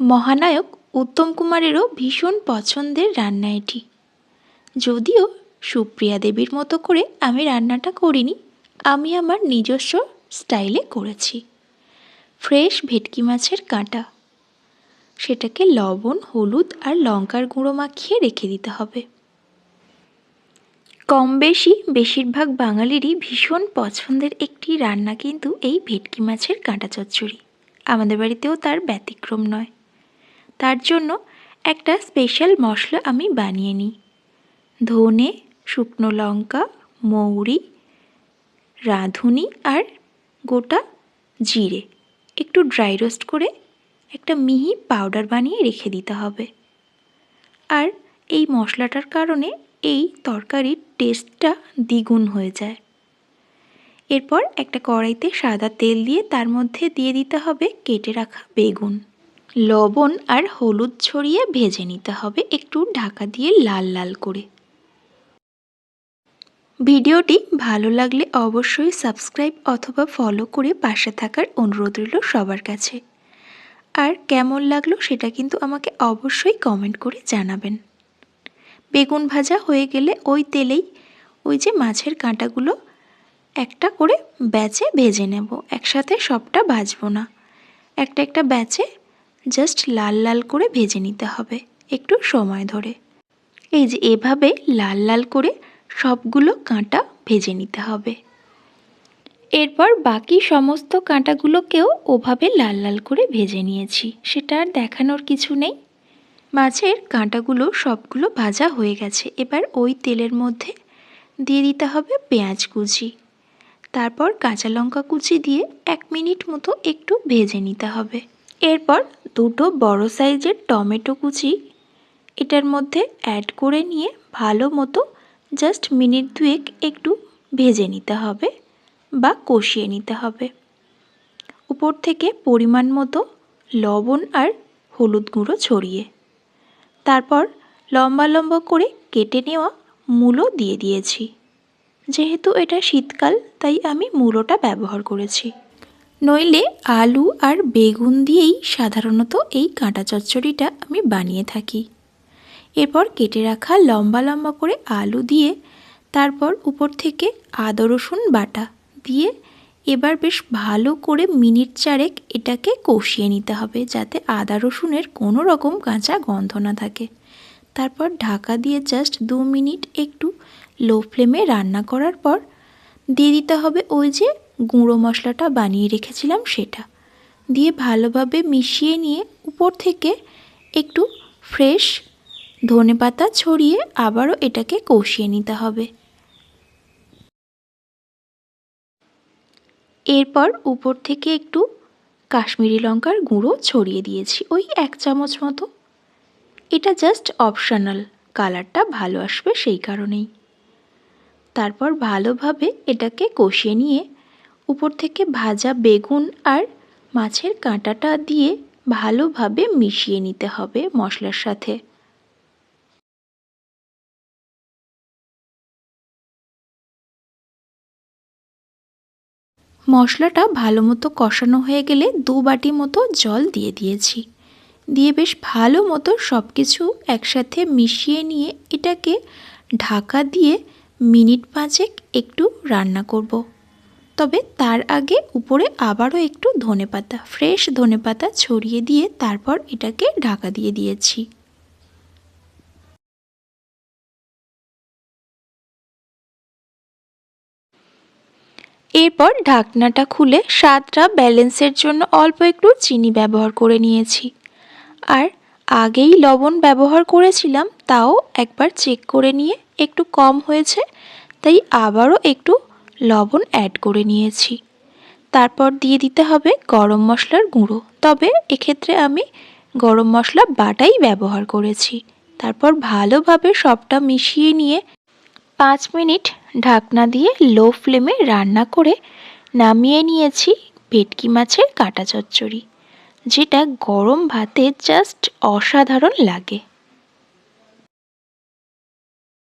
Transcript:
মহানায়ক উত্তম কুমারেরও ভীষণ পছন্দের রান্না এটি। যদিও সুপ্রিয়া দেবীর মতো করে আমি রান্নাটা করিনি, আমি আমার নিজস্ব স্টাইলে করেছি। ফ্রেশ ভেটকি মাছের কাঁটা। সেটাকে লবণ, হলুদ আর লঙ্কার গুঁড়ো মাখিয়ে রেখে দিতে হবে। কম বেশি বেশিরভাগ বাঙালিরই ভীষণ পছন্দের একটি রান্না কিন্তু এই ভেটকি মাছের কাঁটা চচ্চড়ি। আমাদের বাড়িতেও তার ব্যতিক্রম নয়। তার জন্য একটা স্পেশাল মশলা আমি বানিয়ে নিই। ধনে, শুকনো লঙ্কা, মৌরি, রাঁধুনি আর গোটা জিরে। একটু ড্রাই রোস্ট করে একটা মিহি পাউডার বানিয়ে রেখে দিতে হবে। আর এই মশলাটার কারণে এই তরকারির টেস্টটা দ্বিগুণ হয়ে যায়। এরপর একটা কড়াইতে সাদা তেল দিয়ে তার মধ্যে দিয়ে দিতে হবে কেটে রাখা বেগুন। লবণ আর হলুদ ছড়িয়ে ভেজে নিতে হবে একটু ঢাকা দিয়ে লাল লাল করে। ভিডিওটি ভালো লাগলে অবশ্যই সাবস্ক্রাইব অথবা ফলো করে পাশে থাকার অনুরোধ রইল সবার কাছে। আর কেমন লাগল সেটা কিন্তু আমাকে অবশ্যই কমেন্ট করে জানাবেন। বেগুন ভাজা হয়ে গেলে ওই তেলেই ওই যে মাছের কাঁটাগুলো একটা করে ব্যাচে ভেজে নেব। একসাথে সবটা ভাজবো না। একটা একটা ব্যাচে জাস্ট লাল লাল করে ভেজে নিতে হবে, একটু সময় ধরে। এই যে এভাবে লাল লাল করে সবগুলো কাঁটা ভেজে নিতে হবে। এরপর বাকি সমস্ত কাঁটাগুলোকেও ওভাবে লাল লাল করে ভেজে নিয়েছি, সেটা আর দেখানোর কিছু নেই। মাছের কাঁটাগুলো সবগুলো ভাজা হয়ে গেছে, এবার ওই তেলের মধ্যে দিয়ে দিতে হবে পেঁয়াজ কুচি। তারপর কাঁচা লঙ্কা কুচি দিয়ে এক মিনিট মতো একটু ভেজে নিতে হবে। এরপর দুটো বড় সাইজের টমেটো কুচি, এটার মধ্যে অ্যাড করে নিয়ে ভালো মতো জাস্ট মিনিট দুয়েক একটু ভেজে নিতে হবে বা কষিয়ে নিতে হবে। উপর থেকে পরিমাণ মতো লবণ আর হলুদ গুঁড়ো ছড়িয়ে, তারপর লম্বা লম্বা করে কেটে নেওয়া মূলো দিয়ে দিয়েছি। যেহেতু এটা শীতকাল, তাই আমি মূলোটা ব্যবহার করেছি। নইলে আলু আর বেগুন দিয়েই সাধারণত এই কাঁটা চচ্চড়িটা আমি বানিয়ে থাকি। এরপর কেটে রাখা লম্বা লম্বা করে আলু দিয়ে, তারপর উপর থেকে আদা, রসুন বাটা দিয়ে এবার বেশ ভালো করে মিনিট চারেক এটাকে কষিয়ে নিতে হবে যাতে আদা, রসুনের কোনো রকম কাঁচা গন্ধ না থাকে। তারপর ঢাকা দিয়ে জাস্ট দু মিনিট একটু লো ফ্লেমে রান্না করার পর দিয়ে দিতে হবে ওই যে গুঁড়ো মশলাটা বানিয়ে রেখেছিলাম সেটা। দিয়ে ভালোভাবে মিশিয়ে নিয়ে উপর থেকে একটু ফ্রেশ ধনে পাতা ছড়িয়ে আবারও এটাকে কষিয়ে নিতে হবে। এরপর উপর থেকে একটু কাশ্মীরি লঙ্কার গুঁড়ো ছড়িয়ে দিয়েছি ওই এক চামচ মতো। এটা জাস্ট অপশনাল কালারটা ভালো আসবে সেই কারণেই। তারপর ভালোভাবে এটাকে কষিয়ে নিয়ে উপর থেকে ভাজা বেগুন আর মাছের কাঁটাটা দিয়ে ভালোভাবে মিশিয়ে নিতে হবে মশলার সাথে মশলাটা ভালো মতো কষানো হয়ে গেলে দু বাটি মতো জল দিয়ে দিয়েছি দিয়ে বেশ ভালো মতো সব কিছু একসাথে মিশিয়ে নিয়ে এটাকে ঢাকা দিয়ে মিনিট পাঁচেক একটু রান্না করব। তবে তার আগে উপরে আবারও একটু ধনে পাতা ফ্রেশ ধনে পাতা ছড়িয়ে দিয়ে তারপর এটাকে ঢাকা দিয়ে দিয়েছি। এরপর ঢাকনাটা খুলে স্বাদটা ব্যালেন্সের জন্য অল্প একটু চিনি ব্যবহার করে নিয়েছি। আর আগেই লবণ ব্যবহার করেছিলাম, তাও একবার চেক করে নিয়ে একটু কম হয়েছে, তাই আবারও একটু লবণ অ্যাড করে নিয়েছি। তারপর দিয়ে দিতে হবে গরম মশলার গুঁড়ো। তবে এক্ষেত্রে আমি গরম মশলা বাটাই ব্যবহার করেছি। তারপর ভালোভাবে সবটা মিশিয়ে নিয়ে পাঁচ মিনিট ঢাকনা দিয়ে লো ফ্লেমে রান্না করে নামিয়ে নিয়েছি ভেটকি মাছের কাঁটা চচ্চড়ি, যেটা গরম ভাতে জাস্ট অসাধারণ লাগে।